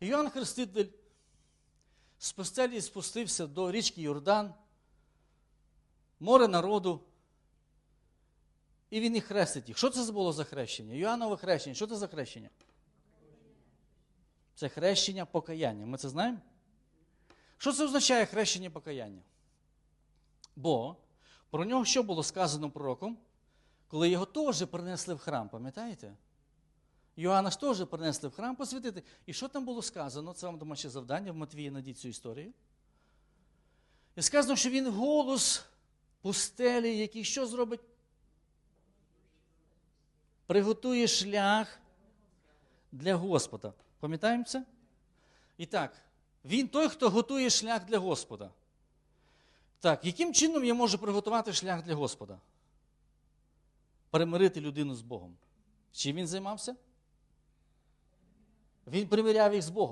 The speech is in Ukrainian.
Йоанн Хреститель з постелі спустився до річки Йордан, море народу, і він їх хрестить їх. Що це було за хрещення? Йоаннове хрещення. Що це за хрещення? Це хрещення покаяння. Ми це знаємо? Що це означає хрещення покаяння? Бо про нього що було сказано пророком, коли його теж принесли в храм, пам'ятаєте? Йоанна ж теж принесли в храм посвятити. І що там було сказано? Це вам домашнє завдання в Матвії надіть цю історію. І сказано, що він голос пустелі, який що зробить? Приготує шлях для Господа. Пам'ятаємо це? І так, він той, хто готує шлях для Господа. Так, яким чином я можу приготувати шлях для Господа? Перемирити людину з Богом. Чим він займався? Він примиряв їх з Богом.